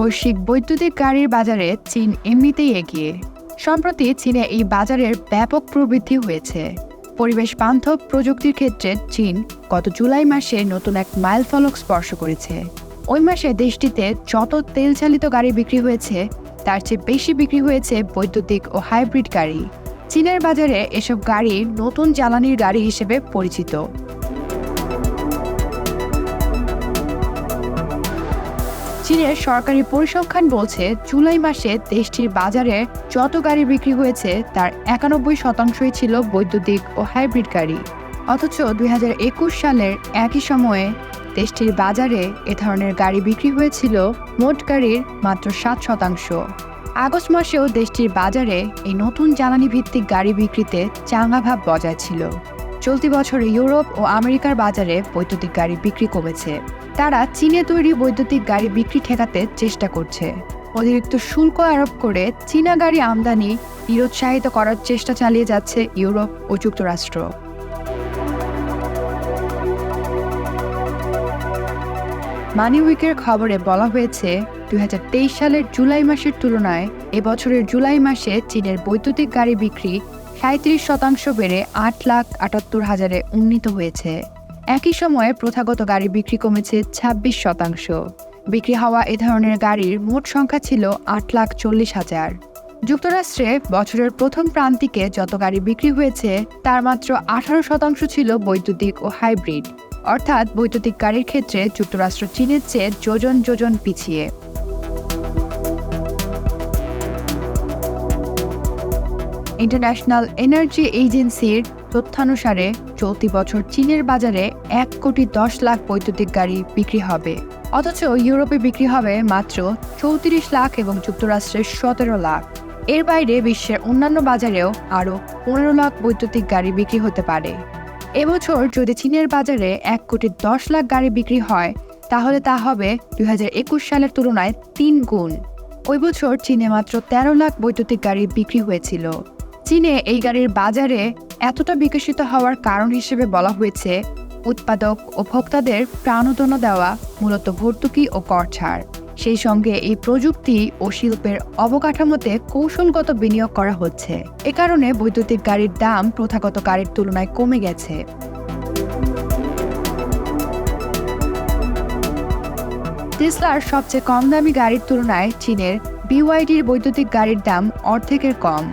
বৈশ্বিক বৈদ্যুতিক গাড়ির বাজারে চীন এমনিতেই এগিয়ে। সম্প্রতি চীনে এই বাজারের ব্যাপক প্রবৃদ্ধি হয়েছে। পরিবেশ বান্ধব প্রযুক্তির ক্ষেত্রে চীন গত জুলাই মাসে নতুন এক মাইল ফলক স্পর্শ করেছে। ওই মাসে দেশটিতে যত তেল চালিত গাড়ি বিক্রি হয়েছে, তার চেয়ে বেশি বিক্রি হয়েছে বৈদ্যুতিক ও হাইব্রিড গাড়ি। চীনের বাজারে এসব গাড়ি নতুন জ্বালানির গাড়ি হিসেবে পরিচিত। চীনের সরকারি পরিসংখ্যান বলছে, জুলাই মাসে দেশটির বাজারে যত গাড়ি বিক্রি হয়েছে, তার একানব্বই শতাংশই ছিল বৈদ্যুতিক ও হাইব্রিড গাড়ি। অথচ দুই হাজার একুশ সালের একই সময়ে দেশটির বাজারে এ ধরনের গাড়ি বিক্রি হয়েছিল মোট গাড়ির মাত্র সাত শতাংশ। আগস্ট মাসেও দেশটির বাজারে এই নতুন জ্বালানি ভিত্তিক গাড়ি বিক্রিতে চাঙ্গা ভাব বজায় ছিল। চলতি বছর ইউরোপ ও আমেরিকার বাজারে বৈদ্যুতিক গাড়ি বিক্রি কমেছে। তারা চীনে তৈরি বৈদ্যুতিক গাড়ি বিক্রি ঠেকাতে চেষ্টা করছে। অতিরিক্ত শুল্ক আরোপ করে চীনা গাড়ি আমদানি নিরুৎসাহিত করার চেষ্টা চালিয়ে যাচ্ছে ইউরোপ ও যুক্তরাষ্ট্র। মানি উইকের খবরে বলা হয়েছে দু হাজার তেইশ সালের জুলাই মাসের তুলনায় এবছরের জুলাই মাসে চীনের বৈদ্যুতিক গাড়ি বিক্রি সাঁত্রিশ শতাংশ বেড়ে আট লাখ আটাত্তর হাজারে উন্নীত হয়েছে। একই সময়ে প্রথাগত গাড়ি বিক্রি কমেছে ২৬ শতাংশ। বিক্রি হওয়া এ ধরনের গাড়ির মোট সংখ্যা ছিল আট লাখ চল্লিশ হাজার। যুক্তরাষ্ট্রে বছরের প্রথম প্রান্তিকে যত গাড়ি বিক্রি হয়েছে, তার মাত্র আঠারো শতাংশ ছিল বৈদ্যুতিক ও হাইব্রিড। অর্থাৎ বৈদ্যুতিক গাড়ির ক্ষেত্রে যুক্তরাষ্ট্র চীনের চেয়ে যোজন যোজন পিছিয়ে। ইন্টারন্যাশনাল এনার্জি এজেন্সির তথ্যানুসারে, চলতি বছর চীনের বাজারে এক কোটি দশ লাখ বৈদ্যুতিক গাড়ি বিক্রি হবে। অথচ ইউরোপে বিক্রি হবে মাত্র চৌত্রিশ লাখ এবং যুক্তরাষ্ট্রের সতেরো লাখ। এর বাইরে বিশ্বের অন্যান্য বাজারেও আরও পনেরো লাখ বৈদ্যুতিক গাড়ি বিক্রি হতে পারে। এবছর যদি চীনের বাজারে এক কোটি দশ লাখ গাড়ি বিক্রি হয়, তাহলে তা হবে দুই হাজার একুশ সালের তুলনায় তিন গুণ। ওই বছর চীনে মাত্র তেরো লাখ বৈদ্যুতিক গাড়ি বিক্রি হয়েছিল। চীনে এই গাড়ির বাজারে এতটা বিকশিত হওয়ার কারণ হিসেবে বলা হয়েছে, উৎপাদক ও ভোক্তাদের প্রাণোদনা দেওয়া মূলত ভর্তুকি ও কর ছাড়। সেই সঙ্গে এই প্রযুক্তি ও শিল্পের অবকাঠামোতে কৌশলগত বিনিয়োগ করা হচ্ছে। এ কারণে বৈদ্যুতিক গাড়ির দাম প্রথাগত গাড়ির তুলনায় কমে গেছে। টেসলার সবচেয়ে কম দামি গাড়ির তুলনায় চীনের বিওয়াইডির বৈদ্যুতিক গাড়ির দাম অর্ধেকের কম।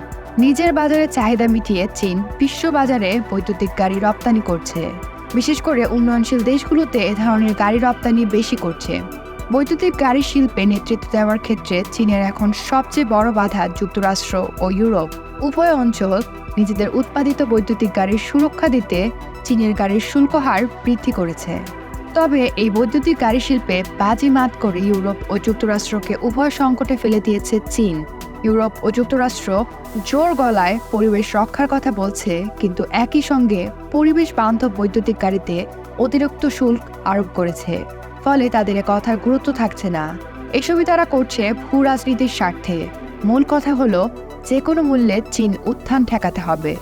নিজের বাজারে চাহিদা মিটিয়ে চীন বিশ্ব বাজারে বৈদ্যুতিক গাড়ি রপ্তানি করছে। বিশেষ করে উন্নয়নশীল দেশগুলোতে এ ধরনের গাড়ি রপ্তানি বেশি করছে। বৈদ্যুতিক গাড়ি শিল্পে নেতৃত্ব দেওয়ার ক্ষেত্রে চীনের এখন সবচেয়ে বড় বাধা যুক্তরাষ্ট্র ও ইউরোপ। উভয় অঞ্চল নিজেদের উৎপাদিত বৈদ্যুতিক গাড়ির সুরক্ষা দিতে চীনের গাড়ির শুল্ক হার বৃদ্ধি করেছে। তবে এই বৈদ্যুতিক গাড়ি শিল্পে বাজি মাত করে ইউরোপ ও যুক্তরাষ্ট্রকে উভয় সংকটে ফেলে দিয়েছে চীন। ইউরোপ ও যুক্তরাষ্ট্র জোর গলায় পরিবেশ রক্ষার কথা বলছে, কিন্তু একই সঙ্গে পরিবেশ বান্ধব বৈদ্যুতিক গাড়িতে অতিরিক্ত শুল্ক আরোপ করেছে। ফলে তাদের কথার গুরুত্ব থাকছে না। এসবই তারা করছে ভূ রাজনীতির স্বার্থে। মূল কথা হলো, যে কোনো মূল্যে চীন উত্থান ঠেকাতে হবে।